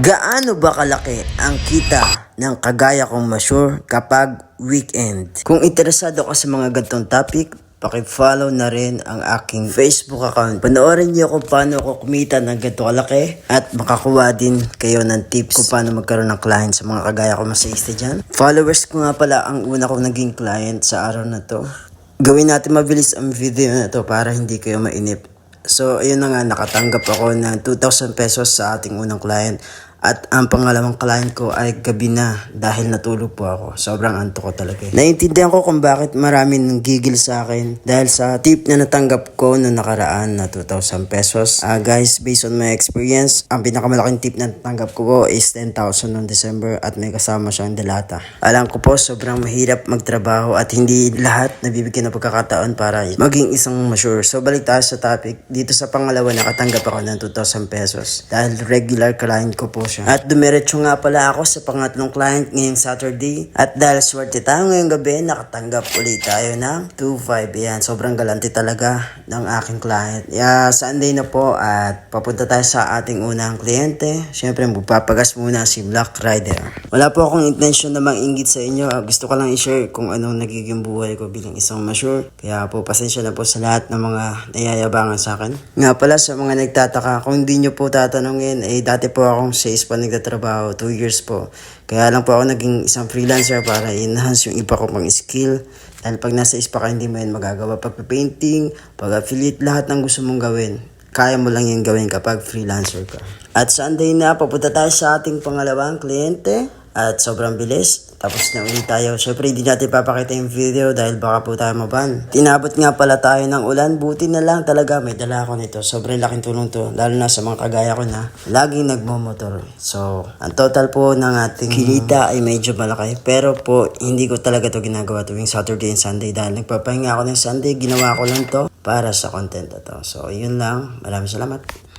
Gaano ba kalaki ang kita ng kagaya kong mature kapag weekend? Kung interesado ka sa mga gantong topic, paki-follow na rin ang aking Facebook account. Panoorin niyo kung paano ako kumita ng ganito kalaki at makakuha din kayo ng tips kung paano magkaroon ng client sa mga kagaya ko masayista dyan. Followers ko nga pala ang una kong naging client sa araw na to. Gawin natin mabilis ang video na to para hindi kayo mainip. So, ayun na nga, nakatanggap ako ng 2,000 pesos sa ating unang client. At ang pangalawang client ko ay gabi na dahil natulog po ako. Sobrang anto ko talaga. Naiintindihan ko kung bakit marami nang gigil sa akin dahil sa tip na natanggap ko noong nakaraan na 2,000 pesos. Ah guys, based on my experience, ang pinakamalaking tip na natanggap ko po is 10,000 noong December at may kasama siyang delata. Alam ko po, sobrang mahirap magtrabaho at hindi lahat nabibigyan ng pagkakataon para maging isang mature. So balik tayo sa topic. Dito sa pangalawa, nakatanggap ako ng 2,000 pesos dahil regular client ko po siya. At dumiretso nga pala ako sa pangatlong client ngayong Saturday. At dahil swerte tayo ngayong gabi, nakatanggap ulit tayo ng 2,500. Yan, sobrang galante talaga ng aking client. Yeah, Sunday na po at papunta tayo sa ating unang kliyente. Siyempre, magpapagas muna si Black Rider. Wala po akong intention na mangingit sa inyo. Ah, Gusto ko lang i-share kung anong nagiging buhay ko bilang isang mature. Kaya po, pasensya na po sa lahat ng mga nayayabangan sa akin. Nga pala sa mga nagtataka, kung hindi nyo po tatanungin, eh dati po akong sa ISPA nagtatrabaho, 2 years po. Kaya lang po ako naging isang freelancer para i-enhance yung iba ko pang skill. Dahil pag nasa ISPA ka, hindi mo yan magagawa. Pag-painting, pag-affiliate, lahat ng gusto mong gawin. Kaya mo lang yung gawin kapag freelancer ka. At Sunday na, papunta tayo sa ating pangalawang kliyente. At sobrang bilis. Tapos na ulit tayo. Syempre, hindi natin papakita yung video dahil baka po tayo maban. Tinabot nga pala tayo ng ulan. Buti na lang talaga may dala ako nito. Sobrang laking tulong to. Lalo na sa mga kagaya ko na laging nagmomotor. So, ang total po ng ating kinita ay medyo malaki. Pero po, hindi ko talaga to ginagawa tuwing Saturday and Sunday dahil nagpapahinga ako ng Sunday. Ginawa ko lang to para sa content na to. So, yun lang. Maraming salamat.